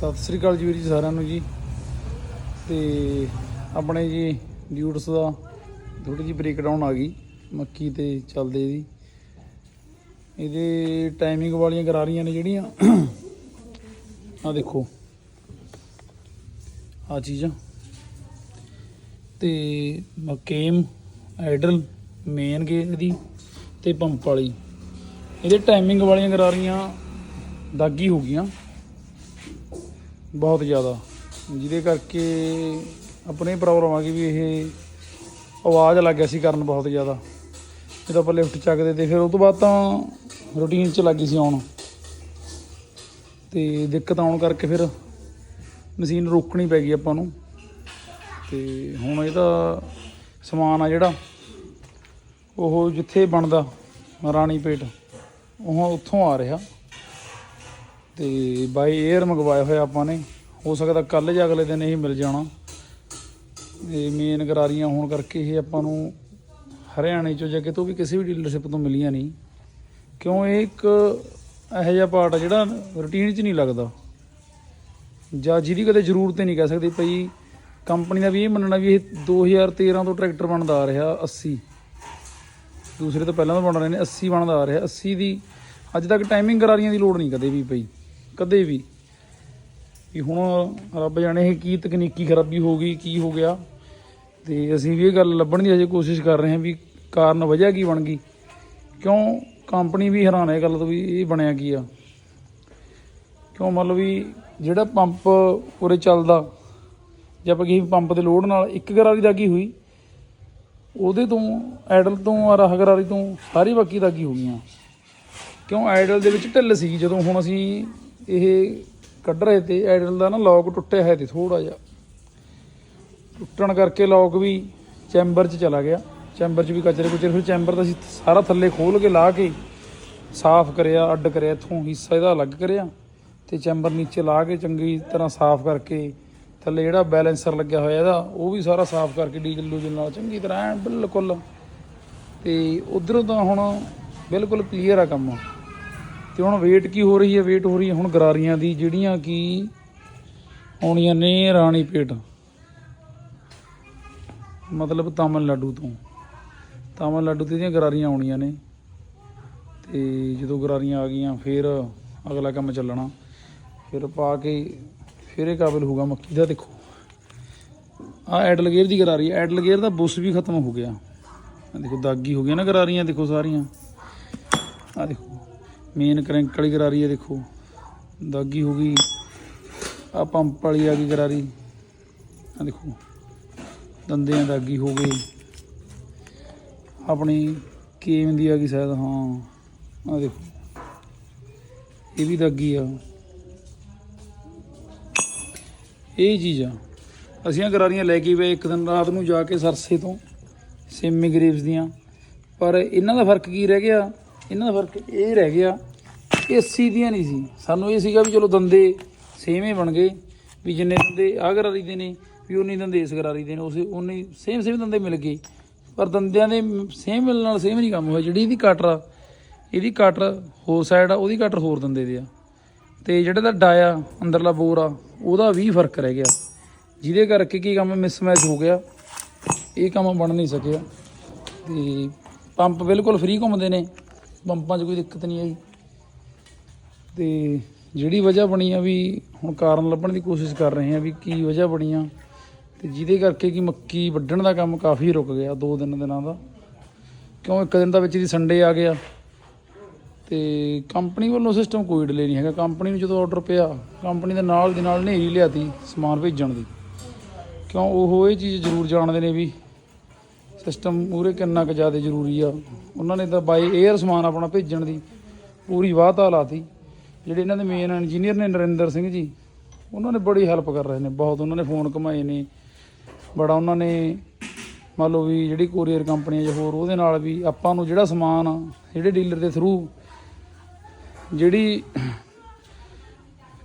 ਸਤਿ ਸ੍ਰੀ ਅਕਾਲ ਜੀ ਵੀਰ ਜੀ ਸਾਰਿਆਂ ਨੂੰ ਜੀ। ਤੇ ਆਪਣੇ ਜੀ ਡਿਊਟਸ ਦਾ ਥੋੜੀ ਜਿਹੀ ਬ੍ਰੇਕਡਾਊਨ ਆ ਗਈ, ਮੱਕੀ ਤੇ ਚੱਲਦੇ ਦੀ ਇਹਦੇ ਟਾਈਮਿੰਗ ਵਾਲੀਆਂ ਗਰਾਰੀਆਂ ਨੇ ਜਿਹੜੀਆਂ ਆ ਦੇਖੋ। ਆ ਚੀਜ਼ਾਂ। ਤੇ ਮਕੇਮ ਆਈਡਲ ਮੇਨ ਗੇ ਦੀ ਤੇ ਪੰਪ ਵਾਲੀ। ਇਹਦੇ ਟਾਈਮਿੰਗ ਵਾਲੀਆਂ ਗਰਾਰੀਆਂ ਦਾਗੀ ਹੋ ਗਈਆਂ। ਬਹੁਤ ਜ਼ਿਆਦਾ। ਜਿਹਦੇ ਕਰਕੇ ਆਪਣੇ ਪ੍ਰੋਬਲਮ ਆ ਗਈ ਵੀ ਇਹ ਆਵਾਜ਼ ਲੱਗ ਗਿਆ ਸੀ ਕਰਨ ਬਹੁਤ ਜ਼ਿਆਦਾ। ਜਦੋਂ ਆਪਾਂ ਲਿਫਟ ਚੱਕਦੇ ਤੇ ਫਿਰ ਉਹ ਤੋਂ ਬਾਅਦ ਤਾਂ ਰੂਟੀਨ 'ਚ ਲੱਗੀ ਸੀ ਆਉਣ। ਤੇ ਦਿੱਕਤ ਆਉਣ ਕਰਕੇ ਫਿਰ ਮਸ਼ੀਨ ਰੋਕਣੀ ਪੈ ਗਈ ਆਪਾਂ ਨੂੰ। ਤੇ ਹੁਣ ਇਹਦਾ ਸਮਾਨ ਆ ਜਿਹੜਾ, ਉਹ ਜਿੱਥੇ ਬਣਦਾ ਰਾਣੀ ਪੇਟ ਉਹ ਉੱਥੋਂ ਆ ਰਿਹਾ। ਤੇ ਬਾਈ 에ਅਰ ਮੰਗਵਾਇਆ ਹੋਇਆ ਆਪਾਂ ਨੇ। ਹੋ ਸਕਦਾ ਕੱਲ ਜਾਂ ਅਗਲੇ ਦਿਨ ਇਹ ਮਿਲ ਜਾਣਾ। ਇਹ ਮੇਨ ਗਰਾਰੀਆਂ ਹੋਣ ਕਰਕੇ ਇਹ ਆਪਾਂ ਨੂੰ ਹਰਿਆਣੇ ਚੋਂ ਜਾਂ ਕਿਤੋਂ ਵੀ ਕਿਸੇ ਵੀ ਡੀਲਰਸ਼ਿਪ ਤੋਂ ਮਿਲੀਆਂ ਨਹੀਂ। ਕਿਉਂ ਇਹ ਇੱਕ ਇਹੋ ਜਿਹਾ ਪਾਰਟ ਆ ਜਿਹੜਾ ਰੂਟੀਨ 'ਚ ਨਹੀਂ ਲੱਗਦਾ। ਜਾਂ ਜਿਹਦੀ ਕਦੇ ਜ਼ਰੂਰਤ ਹੀ ਨਹੀਂ ਕਹਿ ਸਕਦੇ ਭਈ ਕੰਪਨੀ ਦਾ ਵੀ ਇਹ ਮੰਨਣਾ ਵੀ ਇਹ 2013 ਤੋਂ ਟਰੈਕਟਰ ਬਣਦਾ ਆ ਰਿਹਾ 80 ਦੂਸਰੇ ਤੋਂ ਪਹਿਲਾਂ ਤੋਂ ਬਣ ਰਹੇ ਨੇ 80 ਬਣਦਾ ਆ ਰਿਹਾ 80 ਦੀ। ਅੱਜ ਤੱਕ ਟਾਈਮਿੰਗ ਕਰਾਰੀਆਂ ਦੀ ਲੋੜ ਨਹੀਂ ਕਦੇ ਵੀ ਪਈ ਕਦੇ ਵੀ ਵੀ ਹੁਣ ਰੱਬ ਜਾਣੇ ਇਹ ਕੀ ਤਕਨੀਕੀ ਖਰਾਬੀ ਹੋ ਗਈ, ਕੀ ਹੋ ਗਿਆ। ਤੇ ਅਸੀਂ ਵੀ ਇਹ ਗੱਲ ਲੱਭਣ ਦੀ ਅਜੇ ਕੋਸ਼ਿਸ਼ ਕਰ ਰਹੇ ਹਾਂ ਵੀ ਕਾਰਨ ਵਜ੍ਹਾ ਕੀ ਬਣ ਗਈ। ਕਿਉਂ ਕੰਪਨੀ ਵੀ ਹੈਰਾਨ ਹੈ ਗੱਲ ਤੋਂ ਵੀ ਇਹ ਬਣਿਆ ਕੀ ਆ। ਕਿਉਂ ਮਤਲਬ ਵੀ ਜਿਹੜਾ ਪੰਪ ਉਰੇ ਚੱਲਦਾ, ਜੇ ਆਪਾਂ ਕਿਸੇ ਪੰਪ ਦੇ ਲੋਡ ਨਾਲ ਇੱਕ ਗਰਾਰੀ ਦਾਗੀ ਹੋਈ, ਉਹਦੇ ਤੋਂ ਐਡਲ ਤੋਂ ਆ ਰਾਹ ਗਰਾਰੀ ਤੋਂ ਸਾਰੀ ਬਾਕੀ ਦਾਗੀ ਹੋ ਗਈਆਂ। ਕਿਉਂ ਐਡਲ ਦੇ ਵਿੱਚ ਢਿੱਲ ਸੀ ਜਦੋਂ ਹੁਣ ਅਸੀਂ ਇਹ ਕੱਢ ਰਹੇ ਤੇ ਐਡਲ ਦਾ ਨਾ ਲੌਕ ਟੁੱਟਿਆ ਹੈ ਤੇ ਥੋੜਾ ਜਿਹਾ। ਟੁੱਟਣ ਕਰਕੇ ਲੌਕ ਵੀ ਚੈਂਬਰ 'ਚ ਚਲਾ ਗਿਆ। ਚੈਂਬਰ 'ਚ ਵੀ ਕਚਰੇ ਕੁਚਰੇ, ਫਿਰ ਚੈਂਬਰ ਦਾ ਅਸੀਂ ਸਾਰਾ ਥੱਲੇ ਖੋਲ ਕੇ ਲਾ ਕੇ ਸਾਫ਼ ਕਰਿਆ, ਅੱਡ ਕਰਿਆ, ਇੱਥੋਂ ਹਿੱਸਾ ਇਹਦਾ ਅਲੱਗ ਕਰਿਆ ਤੇ ਚੈਂਬਰ ਨੀਚੇ ਲਾ ਕੇ ਚੰਗੀ ਤਰ੍ਹਾਂ ਸਾਫ਼ ਕਰਕੇ ਥੱਲੇ ਜਿਹੜਾ ਬੈਲੈਂਸਰ ਲੱਗਿਆ ਹੋਇਆ ਇਹਦਾ, ਉਹ ਵੀ ਸਾਰਾ ਸਾਫ਼ ਕਰਕੇ ਡੀਜ਼ਲ ਡੂਜ਼ਲ ਨਾਲ ਚੰਗੀ ਤਰ੍ਹਾਂ ਐਨ ਬਿਲਕੁਲ। ਤੇ ਉਧਰੋਂ ਤਾਂ ਹੁਣ ਬਿਲਕੁਲ ਕਲੀਅਰ ਆ ਕੰਮ। ਤੇ ਹੁਣ ਵੇਟ ਕੀ ਹੋ ਰਹੀ ਹੈ? ਵੇਟ ਹੋ ਰਹੀ ਹੈ ਹੁਣ ਗਰਾਰੀਆਂ ਦੀ, ਜਿਹੜੀਆਂ ਕਿ ਆਉਣੀਆਂ ਨੇ ਰਾਣੀ ਪੇਟ। ਮਤਲਬ ਤਾਮਿਲਨਾਡੂ ਤੋਂ। ਤਾਮਿਲਨਾਡੂ 'ਤੇ ਦੀਆਂ ਗਰਾਰੀਆਂ ਆਉਣੀਆਂ ਨੇ, ਤੇ ਜਦੋਂ ਗਰਾਰੀਆਂ ਆ ਗਈਆਂ, ਫਿਰ ਅਗਲਾ ਕੰਮ ਚੱਲਣਾ। ਫਿਰ ਪਾ ਕੇ ਫਿਰ ਇਹ ਕਾਬਿਲ ਹੋਊਗਾ ਮੱਕੀ ਦਾ, ਦੇਖੋ। ਆ ਐਡਲ ਗੇਅਰ ਦੀ ਗਰਾਰੀ ਹੈ। ਐਡਲ ਗੇਅਰ ਦਾ ਬੁੱਸ ਵੀ ਖਤਮ ਹੋ ਗਿਆ। ਦੇਖੋ, ਦਾਗੀ ਹੋ ਗਿਆ ਨਾ ਗਰਾਰੀਆਂ, ਦੇਖੋ ਸਾਰੀਆਂ। ਆ ਦੇਖੋ। ਮੇਨ ਕਰੰਕ ਵਾਲੀ ਗਰਾਰੀ ਹੈ, ਦੇਖੋ। ਦਾਗੀ ਹੋ ਗਈ। ਆ ਪੰਪ ਵਾਲੀ ਆ ਗਈ ਗਰਾਰੀ ਆ ਦੇਖੋ। ਦੰਦਿਆਂ ਦਾਗੀ ਹੋ ਗਈ। ਆਪਣੀ ਕੇਮ ਦੀ ਆ ਗਈ ਸ਼ਾਇਦ, ਹਾਂ। ਆ ਦੇਖੋ। ਇਹ ਵੀ ਦਾਗੀ ਆ। ਇਹ ਚੀਜ਼ ਆ। ਅਸੀਂ ਆ ਗਰਾਰੀਆਂ ਲੈ ਕੇ ਗਏ ਇੱਕ ਦਿਨ ਰਾਤ ਨੂੰ ਜਾ ਕੇ ਸਰਸੇ ਤੋਂ ਸੇਮੀ ਗਰੀਬਸ ਦੀਆਂ। ਪਰ ਇਹਨਾਂ ਦਾ ਫ਼ਰਕ ਕੀ ਰਹਿ ਗਿਆ? ਇਹਨਾਂ ਦਾ ਫ਼ਰਕ ਇਹ ਰਹਿ ਗਿਆ ਕਿ 80 ਦੀਆਂ ਨਹੀਂ ਸੀ। ਸਾਨੂੰ ਇਹ ਸੀਗਾ ਵੀ ਚਲੋ ਦੰਦੇ ਸੇਮ ਹੀ ਬਣ ਗਏ, ਵੀ ਜਿੰਨੇ ਦੰਦੇ ਆਹ ਗਰਾਰੀ ਦੇ ਨੇ, ਵੀ ਉਨੀ ਦੰਦੇ ਇਸ ਗਰਾਰੀ ਦੇ ਨੇ, ਉਸੇ ਉਨੀ ਸੇਮ ਸੇਮ ਦੰਦੇ ਮਿਲ ਗਏ। ਪਰ ਦੰਦਿਆਂ ਦੇ ਸੇਮ ਮਿਲਣ ਨਾਲ ਸੇਮ ਨਹੀਂ ਕੰਮ ਹੋਇਆ। ਜਿਹੜੀ ਇਹਦੀ ਕਟਰ ਆ, ਇਹਦੀ ਕਟਰ ਹੋਰ ਸਾਈਡ ਆ, ਉਹਦੀ ਕਟਰ ਹੋਰ ਦੰਦੇ ਦੇ ਆ। ਤੇ ਜਿਹੜਾ ਦਾ ਡਾਇਆ, ਅੰਦਰਲਾ ਬੋਰ ਆ, ਉਹਦਾ ਵੀ ਫ਼ਰਕ ਰਹਿ ਗਿਆ। ਜਿਹਦੇ ਕਰਕੇ ਕੀ ਕੰਮ ਮਿਸਮੈਚ ਹੋ ਗਿਆ, ਇਹ ਕੰਮ ਬਣ ਨਹੀਂ ਸਕਿਆ। ਤੇ ਪੰਪ ਬਿਲਕੁਲ ਫ੍ਰੀ ਘੁੰਮਦੇ ਨੇ। ਪੰਪਾਂ 'ਚ ਕੋਈ ਦਿੱਕਤ ਨਹੀਂ ਆਈ। ਤੇ ਜਿਹੜੀ ਵਜ੍ਹਾ ਬਣੀ ਆ ਵੀ ਹੁਣ ਕਾਰਨ ਲੱਭਣ ਦੀ ਕੋਸ਼ਿਸ਼ ਕਰ ਰਹੇ ਆ ਵੀ ਕੀ ਵਜ੍ਹਾ ਬਣੀ ਆ ਤੇ ਜਿਹਦੇ ਕਰਕੇ ਕਿ ਮੱਕੀ ਵੱਢਣ ਦਾ ਕੰਮ ਕਾਫੀ ਰੁਕ ਗਿਆ ਦੋ ਦਿਨ ਦਿਨਾਂ ਦਾ। ਕਿਉਂ ਇੱਕ ਦਿਨ ਦਾ ਵਿੱਚ ਦੀ ਸੰਡੇ ਆ ਗਿਆ। ਤੇ ਕੰਪਨੀ ਵੱਲੋਂ ਸਿਸਟਮ ਕੋਈ ਡਿਲੇ ਨਹੀਂ ਹੈਗਾ। ਕੰਪਨੀ ਨੂੰ ਜਦੋਂ ਆਰਡਰ ਪਿਆ, ਕੰਪਨੀ ਦੇ ਨਾਲ ਦੀ ਨਾਲ ਹਨੇਰੀ ਲਿਆਤੀ ਸਮਾਨ ਭੇਜਣ ਦੀ। ਕਿਉਂ ਉਹ ਇਹ ਚੀਜ਼ ਜ਼ਰੂਰ ਜਾਣਦੇ ਨੇ ਵੀ ਸਿਸਟਮ ਮੂਰੇ ਕਿੰਨਾ ਕੁ ਜ਼ਿਆਦਾ ਜ਼ਰੂਰੀ ਆ। ਉਹਨਾਂ ਨੇ ਤਾਂ ਬਾਈ 에ਅਰ ਸਮਾਨ ਆਪਣਾ ਭੇਜਣ ਦੀ ਪੂਰੀ ਵਾਹਤਾ ਲਾਤੀ। ਜਿਹੜੇ ਇਹਨਾਂ ਦੇ ਮੇਨ ਇੰਜੀਨੀਅਰ ਨੇ ਨਰਿੰਦਰ ਸਿੰਘ ਜੀ ਉਹਨਾਂ ਨੇ ਬੜੀ ਹੈਲਪ ਕਰ ਰਹੇ ਨੇ ਬਹੁਤ ਉਹਨਾਂ ਨੇ ਫੋਨ ਕਮਾਏ ਨੇ। ਬੜਾ ਉਹਨਾਂ ਨੇ ਮੰਨ ਲਓ ਵੀ ਜਿਹੜੀ ਕੋਰੀਅਰ ਕੰਪਨੀ ਜਾਂ ਹੋਰ ਉਹਦੇ ਨਾਲ ਵੀ ਆਪਾਂ ਨੂੰ ਜਿਹੜਾ ਸਮਾਨ ਆ, ਜਿਹੜੇ ਡੀਲਰ ਦੇ ਥਰੂ ਜਿਹੜੀ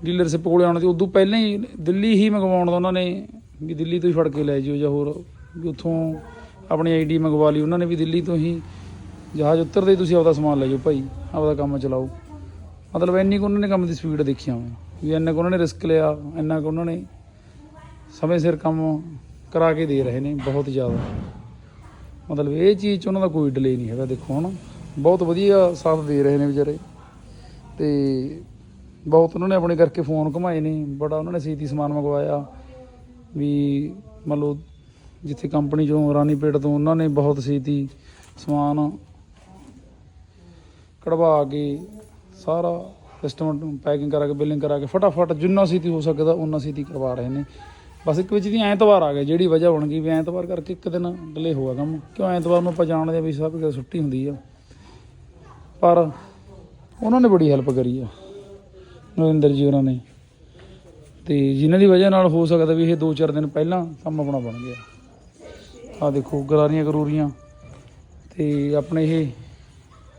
ਡੀਲਰਸ਼ਿਪ ਕੋਲੇ ਆਉਣ ਦੀ ਉਦੋਂ ਪਹਿਲਾਂ ਹੀ ਦਿੱਲੀ ਹੀ ਮੰਗਵਾਉਣ ਦਾ ਉਹਨਾਂ ਨੇ ਵੀ ਦਿੱਲੀ ਤੋਂ ਹੀ ਫੜ ਕੇ ਲੈ ਜਿਓ ਜਾਂ ਹੋਰ ਵੀ ਉੱਥੋਂ ਆਪਣੀ ਆਈਡੀ ਮੰਗਵਾ ਲਈ, ਉਹਨਾਂ ਨੇ ਵੀ ਦਿੱਲੀ ਤੋਂ ਹੀ ਜਹਾਜ਼ ਉਤਰਦੇ ਹੀ ਤੁਸੀਂ ਆਪਦਾ ਸਮਾਨ ਲੈ ਜਾਓ ਭਾਈ, ਆਪਦਾ ਕੰਮ ਚਲਾਓ। ਮਤਲਬ ਇੰਨੀ ਕੁ ਉਹਨਾਂ ਨੇ ਕੰਮ ਦੀ ਸਪੀਡ ਦੇਖੀ ਮੈਂ, ਵੀ ਇੰਨਾ ਕੁ ਉਹਨਾਂ ਨੇ ਰਿਸਕ ਲਿਆ, ਇੰਨਾ ਕੁ ਉਹਨਾਂ ਨੇ ਸਮੇਂ ਸਿਰ ਕੰਮ ਕਰਾ ਕੇ ਦੇ ਰਹੇ ਨੇ ਬਹੁਤ ਜ਼ਿਆਦਾ। ਮਤਲਬ ਇਹ ਚੀਜ਼ 'ਚ ਉਹਨਾਂ ਦਾ ਕੋਈ ਡਿਲੇ ਨਹੀਂ ਹੈਗਾ, ਦੇਖੋ ਹਨਾ। ਬਹੁਤ ਵਧੀਆ ਸਾਥ ਦੇ ਰਹੇ ਨੇ ਵਿਚਾਰੇ। ਤੇ ਬਹੁਤ ਉਹਨਾਂ ਨੇ ਆਪਣੇ ਕਰਕੇ ਫੋਨ ਘੁਮਾਏ ਨੇ, ਬੜਾ ਉਹਨਾਂ ਨੇ ਛੇਤੀ ਸਮਾਨ ਮੰਗਵਾਇਆ, ਵੀ ਮੰਨ ਲਓ ਜਿੱਥੇ ਕੰਪਨੀ ਚੋਂ ਰਾਨੀਪੇਟ ਤੋਂ ਉਹਨਾਂ ਨੇ ਬਹੁਤ ਛੇਤੀ ਸਮਾਨ ਕਢਵਾ ਕੇ ਸਾਰਾ ਸਿਸਟਮ ਪੈਕਿੰਗ ਕਰਾ ਕੇ ਬਿਲਿੰਗ ਕਰਾ ਕੇ, ਫਟਾਫਟ ਜਿੰਨਾ ਛੇਤੀ ਹੋ ਸਕਦਾ ਉਨਾ ਛੇਤੀ ਕਰਵਾ ਰਹੇ ਨੇ। ਬਸ ਇੱਕ ਵਿੱਚ ਦੀ ਐਤਵਾਰ ਆ ਗਿਆ ਜਿਹੜੀ ਵਜ੍ਹਾ ਬਣ ਗਈ ਵੀ ਐਤਵਾਰ ਕਰਕੇ ਇੱਕ ਦਿਨ ਡਿਲੇ ਹੋਇਆ ਕੰਮ। ਕਿਉਂ ਐਤਵਾਰ ਨੂੰ ਆਪਾਂ ਜਾਣਦੇ ਹਾਂ ਵੀ ਸਭ ਕਿਤੇ ਛੁੱਟੀ ਹੁੰਦੀ ਆ। ਪਰ ਉਹਨਾਂ ਨੇ ਬੜੀ ਹੈਲਪ ਕਰੀ ਆ, ਨਰਿੰਦਰ ਜੀ ਉਹਨਾਂ ਨੇ। ਤੇ ਜਿਨ੍ਹਾਂ ਦੀ ਵਜ੍ਹਾ ਨਾਲ ਹੋ ਸਕਦਾ ਵੀ ਇਹ 2-4 ਦਿਨ ਪਹਿਲਾਂ ਕੰਮ ਆਪਣਾ ਬਣ ਗਿਆ। ਆ ਦੇਖੋ, ਗਰਾਰੀਆਂ ਗਰੂਰੀਆਂ ਤੇ ਆਪਣੇ ਇਹ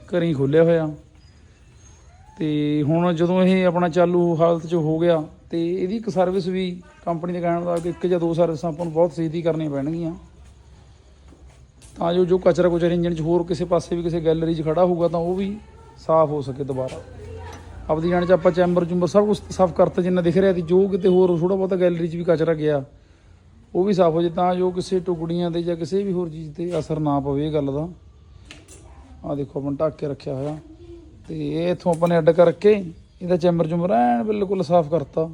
ਘਰੀ ਖੋਲਿਆ ਹੋਇਆ। ਤੇ ਹੁਣ ਜਦੋਂ ਇਹ ਆਪਣਾ ਚਾਲੂ ਹਾਲਤ 'ਚ ਹੋ ਗਿਆ, ਤੇ ਇਹਦੀ ਇੱਕ ਸਰਵਿਸ ਵੀ ਕੰਪਨੀ ਦੇ ਕਹਿਣ ਦਾ ਕਿ ਇੱਕ ਜਾਂ ਦੋ ਸਰਵਿਸਾਂ ਆਪਾਂ ਨੂੰ ਬਹੁਤ ਛੇਤੀ ਕਰਨੀਆਂ ਪੈਣਗੀਆਂ। ਤਾਂ ਜੋ ਜੋ ਕਚਰਾ ਕੁਚਰਾ ਇੰਜਨ 'ਚ ਹੋਰ ਕਿਸੇ ਪਾਸੇ ਵੀ ਕਿਸੇ ਗੈਲਰੀ 'ਚ ਖੜਾ ਹੋਊਗਾ, ਤਾਂ ਉਹ ਵੀ ਸਾਫ਼ ਹੋ ਸਕੇ ਦੁਬਾਰਾ। ਆਪਦੀ ਜਾਣ 'ਚ ਆਪਾਂ ਚੈਂਬਰ ਚੁੰਬਰ ਸਭ ਕੁਝ ਸਾਫ਼ ਕਰਤਾ ਜਿੰਨਾ ਦਿਖ ਰਿਹਾ ਸੀ ਜੋ ਕਿਤੇ ਹੋਰ ਥੋੜਾ ਬਹੁਤਾ ਗੈਲਰੀ 'ਚ ਵੀ ਕਚਰਾ ਗਿਆ ਉਹ ਵੀ ਸਾਫ਼ ਹੋ ਜੇ ਤਾਂ ਜੋ ਕਿਸੇ ਟੁਕੜੀਆਂ ਤੇ ਜਾਂ ਕਿਸੇ ਵੀ ਹੋਰ ਚੀਜ਼ ਤੇ ਅਸਰ ਨਾ ਪਵੇ ਇਹ ਗੱਲ ਦਾ। ਆ ਦੇਖੋ ਆਪਾਂ ਢੱਕ ਕੇ ਰੱਖਿਆ ਹੋਇਆ। ਤੇ ਇਹ ਇਥੋਂ ਆਪਾਂ ਨੇ ਅੱਡ ਕਰਕੇ ਇਹਦਾ ਚੈਂਬਰ ਚੁੰਬਰ ਐਨ ਬਿਲਕੁਲ ਸਾਫ਼ ਕਰਤਾ।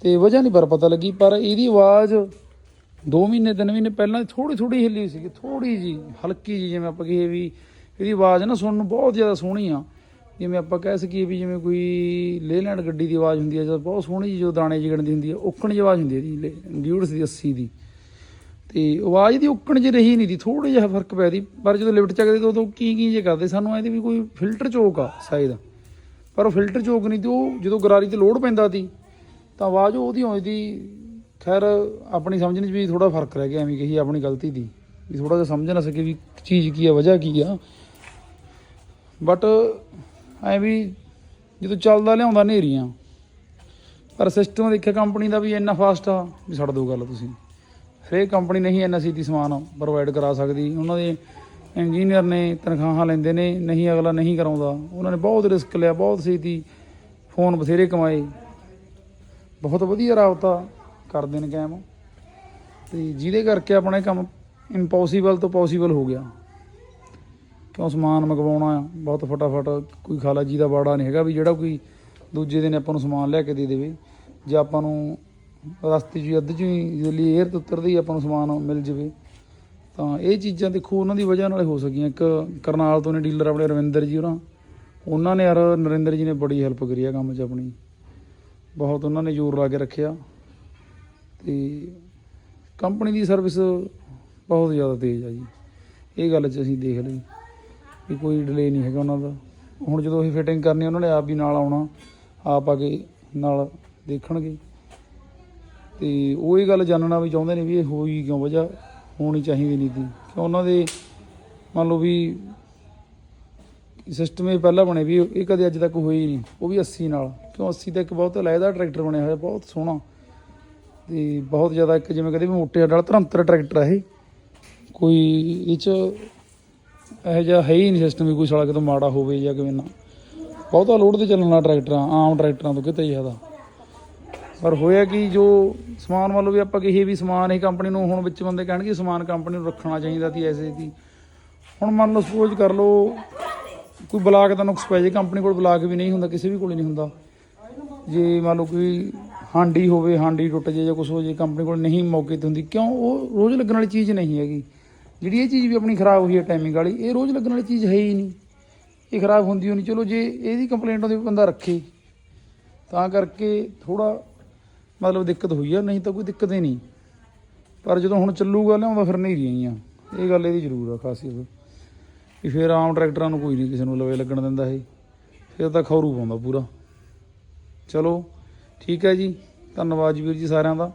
ਤੇ ਵਜ੍ਹਾ ਨਹੀਂ ਪਰ ਪਤਾ ਲੱਗੀ, ਪਰ ਇਹਦੀ ਆਵਾਜ਼ 2 ਮਹੀਨੇ 3 ਮਹੀਨੇ ਪਹਿਲਾਂ ਥੋੜੀ ਥੋੜੀ ਹਿੱਲੀ ਸੀਗੀ ਥੋੜੀ ਜੀ ਹਲਕੀ ਜੀ ਜਿਵੇਂ ਆਪਾਂ ਕਹੀਏ ਵੀ ਇਹਦੀ ਆਵਾਜ਼ ਨਾ ਸੁਣਨ ਨੂੰ ਬਹੁਤ ਜ਼ਿਆਦਾ ਸੋਹਣੀ ਆ। ਜਿਵੇਂ ਆਪਾਂ ਕਹਿ ਸਕੀਏ ਵੀ ਜਿਵੇਂ ਕੋਈ ਲੇਲੈਂਡ ਗੱਡੀ ਦੀ ਆਵਾਜ਼ ਹੁੰਦੀ ਹੈ ਜਦ ਬਹੁਤ ਸੋਹਣੀ ਜਿਹੀ ਜੋ ਦਾਣੇ ਜਿਗਣ ਦੀ ਹੁੰਦੀ ਹੈ, ਉੱਕਣ ਜਿਹੀ ਆਵਾਜ਼ ਹੁੰਦੀ ਹੈ ਇਹਦੀ ਡਿਊਟਸ ਦੀ 80 ਦੀ। ਤੇ ਆਵਾਜ਼ ਦੀ ਉੱਕਣ ਜਿਹੀ ਰਹੀ ਨਹੀਂ ਦੀ ਥੋੜਾ ਜਿਹਾ ਫ਼ਰਕ ਪੈ ਦੀ, ਪਰ ਜਦੋਂ ਲਿਫਟ ਚੱਕਦੇ ਤਾਂ ਉਦੋਂ ਕੀ ਕੀ ਜੇ ਕਰਦੇ, ਸਾਨੂੰ ਇਹਦੇ ਵੀ ਕੋਈ ਫਿਲਟਰ ਚੋਕ ਆ ਸ਼ਾਇਦ। ਪਰ ਉਹ ਫਿਲਟਰ ਚੋਕ ਨਹੀਂ ਤੇ ਉਹ ਜਦੋਂ ਗਰਾਰੀ ਤੇ ਲੋਡ ਪੈਂਦਾ ਸੀ, ਤਾਂ ਆਵਾਜ਼ ਉਹਦੀ ਆਉਂਦੀ ਦੀ, ਖੈਰ, ਆਪਣੀ ਸਮਝਣ 'ਚ ਵੀ ਥੋੜਾ ਫ਼ਰਕ ਰਹਿ ਗਿਆ, ਐਵੇਂ ਕਹੀ ਆਪਣੀ ਗਲਤੀ ਦੀ, ਵੀ ਥੋੜਾ ਜਿਹਾ ਸਮਝ ਨਾ ਸਕੇ ਵੀ ਚੀਜ਼ ਕੀ ਆ, ਵਜ੍ਹਾ ਕੀ ਆ। ਬਟ ਐ ਵੀ ਜਦੋਂ ਚੱਲਦਾ ਲਿਆਉਂਦਾ ਨੇਰੀਆਂ ਪਰ ਸਿਸਟਮ ਦੇਖਿਆ ਕੰਪਨੀ ਦਾ ਵੀ ਇੰਨਾ ਫਾਸਟ ਆ, ਵੀ ਛੱਡ ਦਿਓ ਗੱਲ ਤੁਸੀਂ। ਹਰੇਕ ਕੰਪਨੀ ਨਹੀਂ ਇੰਨਾ ਛੇਤੀ ਸਮਾਨ ਪ੍ਰੋਵਾਈਡ ਕਰਾ ਸਕਦੀ। ਉਹਨਾਂ ਦੇ ਇੰਜੀਨੀਅਰ ਨੇ ਤਨਖਾਹਾਂ ਲੈਂਦੇ ਨੇ, ਨਹੀਂ ਅਗਲਾ ਨਹੀਂ ਕਰਾਉਂਦਾ। ਉਹਨਾਂ ਨੇ ਬਹੁਤ ਰਿਸਕ ਲਿਆ, ਬਹੁਤ ਛੇਤੀ ਫੋਨ ਬਥੇਰੇ ਕਮਾਏ। ਬਹੁਤ ਵਧੀਆ ਰਾਬਤਾ ਕਰਦੇ ਨੇ ਕਾਇਮ। ਤੇ ਜਿਹਦੇ ਕਰਕੇ ਆਪਣਾ ਇਹ ਕੰਮ ਇੰਪੋਸੀਬਲ ਤੋਂ ਪੋਸੀਬਲ ਹੋ ਗਿਆ। ਕਿਉਂ ਸਮਾਨ ਮੰਗਵਾਉਣਾ ਆ? ਬਹੁਤ ਫਟਾਫਟ ਕੋਈ ਖਾਲਾ ਜੀ ਦਾ ਬਾੜਾ ਨਹੀਂ ਹੈਗਾ ਵੀ ਜਿਹੜਾ ਕੋਈ ਦੂਜੇ ਦਿਨ ਆਪਾਂ ਨੂੰ ਸਮਾਨ ਲਿਆ ਕੇ ਦੇ ਦੇਵੇ। ਜੇ ਆਪਾਂ ਨੂੰ ਰਸਤੇ 'ਚ ਹੀ ਅੱਧ 'ਚ ਹੀ ਜਦੋਂ 에ਅਰ ਤੋਂ ਉਤਰਦੇ ਹੀ ਆਪਾਂ ਨੂੰ ਸਮਾਨ ਮਿਲ ਜਵੇ, ਤਾਂ ਇਹ ਚੀਜ਼ਾਂ ਦੇਖੋ, ਉਹਨਾਂ ਦੀ ਵਜ੍ਹਾ ਨਾਲ ਹੋ ਸਕੀਆਂ। ਇੱਕ ਕਰਨਾਲ ਤੋਂ ਨੇ ਡੀਲਰ ਆਪਣੇ ਰਵਿੰਦਰ ਜੀ ਉਹਨਾਂ ਉਹਨਾਂ ਨੇ ਯਾਰ ਨਰਿੰਦਰ ਜੀ ਨੇ ਬੜੀ ਹੈਲਪ ਕਰੀ ਆ ਕੰਮ 'ਚ ਆਪਣੀ। ਬਹੁਤ ਉਹਨਾਂ ਨੇ ਜ਼ੋਰ ਲਾ ਕੇ ਰੱਖਿਆ। ਤੇ ਕੰਪਨੀ ਦੀ ਸਰਵਿਸ ਬਹੁਤ ਜ਼ਿਆਦਾ ਤੇਜ਼ ਆ ਜੀ। ਇਹ ਗੱਲ 'ਚ ਅਸੀਂ ਦੇਖ ਲਈ। ਵੀ ਕੋਈ ਡਿਲੇ ਨਹੀਂ ਹੈਗਾ ਉਹਨਾਂ ਦਾ। ਹੁਣ ਜਦੋਂ ਅਸੀਂ ਫਿਟਿੰਗ ਕਰਨੀ ਉਹਨਾਂ ਨੇ ਆਪ ਵੀ ਨਾਲ ਆਉਣਾ, ਆਪ ਆ ਕੇ ਨਾਲ ਦੇਖਣਗੇ। ਤੇ ਉਹ ਇਹ ਗੱਲ ਜਾਣਨਾ ਵੀ ਚਾਹੁੰਦੇ ਨੇ ਵੀ ਇਹ ਹੋਈ ਕਿਉਂ, ਵਜ੍ਹਾ ਹੋਣੀ ਚਾਹੀਦੀ ਨਹੀਂ ਸੀ ਕਿਉਂ ਉਹਨਾਂ ਦੇ ਮੰਨ ਲਓ ਵੀ ਸਿਸਟਮ ਇਹ ਪਹਿਲਾਂ ਬਣੇ ਵੀ ਇਹ ਕਦੇ ਅੱਜ ਤੱਕ ਹੋਈ ਨਹੀਂ, ਉਹ ਵੀ 80 ਨਾਲ। ਕਿਉਂ 80 ਤਾਂ ਇੱਕ ਬਹੁਤ ਲਹਿਦਾ ਟਰੈਕਟਰ ਬਣਿਆ ਹੋਇਆ, ਬਹੁਤ ਸੋਹਣਾ। ਤੇ ਬਹੁਤ ਜ਼ਿਆਦਾ ਇੱਕ ਜਿਵੇਂ ਕਦੇ ਵੀ ਮੋਟੇ ਨਾਲ ਧਰੰਤਰ ਟਰੈਕਟਰ ਆ ਇਹ। ਕੋਈ ਇਹ ਚ ਇਹੋ ਜਿਹਾ ਹੈ ਹੀ ਨਹੀਂ ਸਿਸਟਮ ਵੀ ਕੋਈ ਸਾਲਾ ਕਿਤੋਂ ਮਾੜਾ ਹੋਵੇ ਜਾਂ ਕਿਵੇਂ ਨਾ। ਬਹੁਤਾ ਲੋਡ ਤੇ ਚੱਲਣ ਵਾਲਾ ਟਰੈਕਟਰਾਂ, ਆਮ ਟਰੈਕਟਰਾਂ ਤੋਂ ਕਿਤੇ ਜ਼ਿਆਦਾ। ਪਰ ਹੋਇਆ ਕਿ ਜੋ ਸਮਾਨ ਵੱਲੋਂ ਵੀ ਆਪਾਂ ਕਹੀਏ ਵੀ ਸਮਾਨ ਇਹ ਕੰਪਨੀ ਨੂੰ ਹੁਣ ਵਿੱਚ ਬੰਦੇ ਕਹਿਣਗੇ ਸਮਾਨ ਕੰਪਨੀ ਨੂੰ ਰੱਖਣਾ ਚਾਹੀਦਾ ਸੀ ਐਸੇ ਦੀ। ਹੁਣ ਮੰਨ ਲਓ ਸਪੋਜ਼ ਕਰ ਲਓ ਕੋਈ ਬਲਾਕ ਦਾ ਨੁਕਸ ਪੈ ਜੇ ਕੰਪਨੀ ਕੋਲ ਬਲਾਕ ਵੀ ਨਹੀਂ ਹੁੰਦਾ, ਕਿਸੇ ਵੀ ਕੋਲ ਨਹੀਂ ਹੁੰਦਾ। ਜੇ ਮੰਨ ਲਓ ਕੋਈ ਹਾਂਡੀ ਹੋਵੇ, ਹਾਂਡੀ ਟੁੱਟ ਜੇ ਜਾਂ ਕੁਝ ਹੋ ਜੇ ਕੰਪਨੀ ਕੋਲ ਨਹੀਂ ਮੌਕੇ ਤੇ ਹੁੰਦੀ, ਕਿਉਂ? ਉਹ ਰੋਜ਼ ਲੱਗਣ ਵਾਲੀ ਚੀਜ਼ ਨਹੀਂ ਹੈਗੀ। ਜਿਹੜੀ ਇਹ ਚੀਜ਼ ਵੀ ਆਪਣੀ ਖਰਾਬ ਹੋਈ ਹੈ ਟਾਈਮਿੰਗ ਵਾਲੀ, ਇਹ ਰੋਜ਼ ਲੱਗਣ ਵਾਲੀ ਚੀਜ਼ ਹੈ ਹੀ ਨਹੀਂ। ਇਹ ਖਰਾਬ ਹੁੰਦੀ ਹੋਣੀ, ਚਲੋ ਜੇ ਇਹਦੀ ਕੰਪਲੇਂਟ ਉਹਦੇ ਬੰਦਾ ਰੱਖੇ, ਤਾਂ ਕਰਕੇ ਥੋੜਾ ਮਤਲਬ ਦਿੱਕਤ ਹੋਈ ਆ, ਨਹੀਂ ਤਾਂ ਕੋਈ ਦਿੱਕਤ ਹੀ ਨਹੀਂ। ਪਰ ਜਦੋਂ ਹੁਣ ਚੱਲੂਗਾ, ਲਿਆਉਂਦਾ ਫਿਰ ਨਹੀਂ ਰਹੀਆਂ ਇਹ ਗੱਲ ਇਹਦੀ ਜ਼ਰੂਰ ਆ, ਖਾਸੀਅਤ। ਵੀ ਫਿਰ ਆਮ ਟਰੈਕਟਰਾਂ ਨੂੰ ਕੋਈ ਨਹੀਂ ਕਿਸੇ ਨੂੰ ਲਵੇ ਲੱਗਣ ਦਿੰਦਾ ਇਹ। ਫਿਰ ਤਾਂ ਖੌਰੂ ਪਾਉਂਦਾ ਪੂਰਾ। ਚਲੋ, ਠੀਕ ਹੈ ਜੀ। ਧੰਨਵਾਦ ਜੀ ਵੀਰ ਜੀ ਸਾਰਿਆਂ ਦਾ।